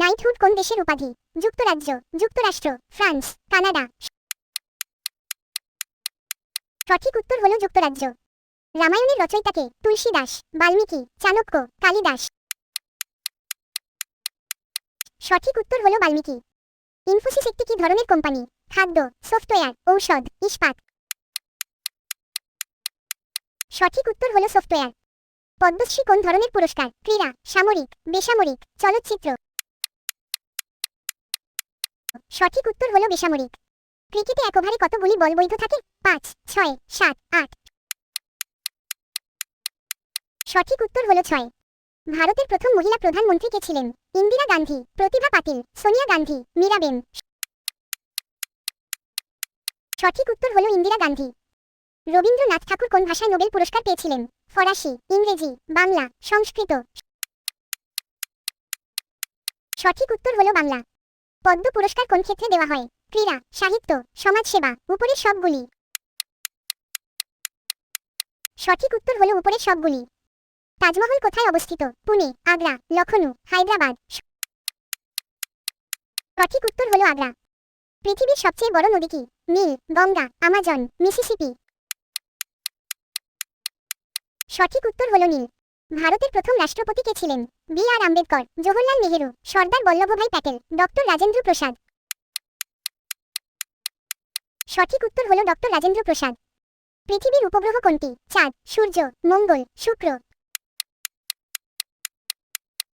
Knighthood কোন দেশের উপাধি? যুক্তরাজ্য, যুক্তরাষ্ট্র, ফ্রান্স, কানাডা। সঠিক উত্তর হল যুক্তরাজ্য। রামায়ণের রচয়িতাকে তুলসী দাস বাল্মীকি, চাণক্য, কালিদাস। সঠিক উত্তর হল বাল্মীকি। ইনফোসিস একটি কি ধরনের কোম্পানি? খাদ্য, সফটওয়্যার, ঔষধ, ইস্পাত। সঠিক উত্তর হল সফটওয়্যার। পদ্মশ্রী কোন ধরনের পুরস্কার? ক্রীড়া, সামরিক, বেসামরিক, চলচ্চিত্র। সঠিক উত্তর হল বেসামরিক। ক্রিকেটে এক ওভারে কতগুলি বল বৈধ থাকে? পাঁচ, ছয়, সাত, আট। সঠিক উত্তর হল ছয়। ভারতের প্রথম মহিলা প্রধানমন্ত্রী কে ছিলেন? ইন্দিরা গান্ধী, প্রতিভা পাতিল সোনিয়া গান্ধী মীরাবেন সঠিক উত্তর হল ইন্দিরা গান্ধী। রবীন্দ্রনাথ ঠাকুর কোন ভাষায় নোবেল পুরস্কার পেয়েছিলেন? ফরাসি, ইংরেজি, বাংলা, সংস্কৃত। সঠিক উত্তর হল বাংলা। পদ্ম পুরস্কার কোন ক্ষেত্রে দেওয়া হয়? ক্রীড়া, সাহিত্য, সমাজসেবা উপরের সবগুলি। সঠিক উত্তর হল উপরের সবগুলি। তাজমহল কোথায় অবস্থিত? পুনে, আগ্রা, লখনউ, হায়দ্রাবাদ। সঠিক উত্তর হল আগ্রা। পৃথিবীর সবচেয়ে বড় নদী কি? Nile, Ganga, Amazon, Mississippi. সঠিক উত্তর হল নীল। ভারতের প্রথম রাষ্ট্রপতি কে ছিলেন? B R Ambedkar, Jawaharlal Nehru, Sardar Vallabhbhai Patel, doctor Rajendra Prasad. সঠিক উত্তর হল ডক্টর রাজেন্দ্র প্রসাদ। পৃথিবীর উপগ্রহ কোনটি? চাঁদ, সূর্য, মঙ্গল, শুক্র।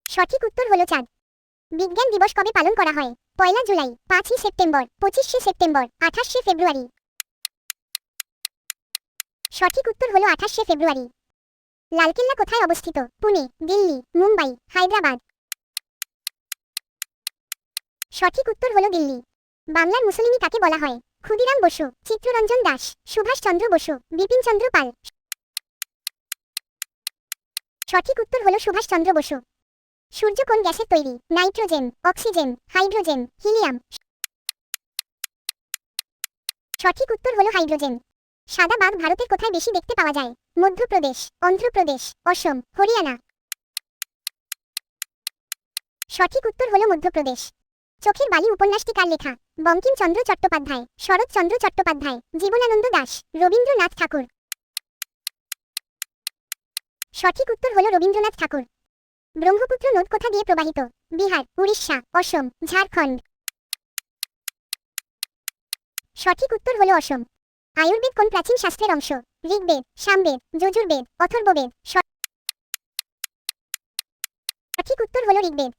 সঠিক উত্তর হল চাঁদ। বিজ্ঞান দিবস কবে পালন করা হয়? পয়লা জুলাই, পাঁচই সেপ্টেম্বর, পঁচিশে সেপ্টেম্বর, আঠাশে ফেব্রুয়ারি। সঠিক উত্তর হল আঠাশে ফেব্রুয়ারি। লালকেল্লা কোথায় অবস্থিত? পুনে, দিল্লি, মুম্বাই, হায়দ্রাবাদ। সঠিক উত্তর হল দিল্লি। বাংলার মুসলিমি কাকে বলা হয়? ক্ষুদিরাম বসু, চিত্ররঞ্জন দাস সুভাষচন্দ্র বসু বিপিনচন্দ্র পাল। সঠিক উত্তর হল সুভাষচন্দ্র বসু। সূর্য কোন গ্যাসের তৈরি? Nitrogen, oxygen, hydrogen, helium. সঠিক উত্তর হল হাইড্রোজেন। সাদা বাঘ ভারতের কোথায় বেশি দেখতে পাওয়া যায়? মধ্যপ্রদেশ, অন্ধ্রপ্রদেশ, অসম, হরিয়ানা। সঠিক উত্তর হল মধ্যপ্রদেশ। চোখের বালি উপন্যাসটি কার লেখা? বঙ্কিমচন্দ্র চট্টোপাধ্যায়, শরৎচন্দ্র চট্টোপাধ্যায়, জীবনানন্দ দাস, রবীন্দ্রনাথ ঠাকুর। সঠিক উত্তর হল রবীন্দ্রনাথ ঠাকুর। ব্রহ্মপুত্র নদ কোথা দিয়ে প্রবাহিত? বিহার, উড়িষ্যা, অসম, ঝাড়খণ্ড। সঠিক উত্তর হল অসম। আয়ুর্বেদ কোন প্রাচীন শাস্ত্রের অংশ? ঋগ্বেদ সামবেদ যজুর্বেদ অথর্ববেদ সঠিক উত্তর হল ঋগ্বেদ।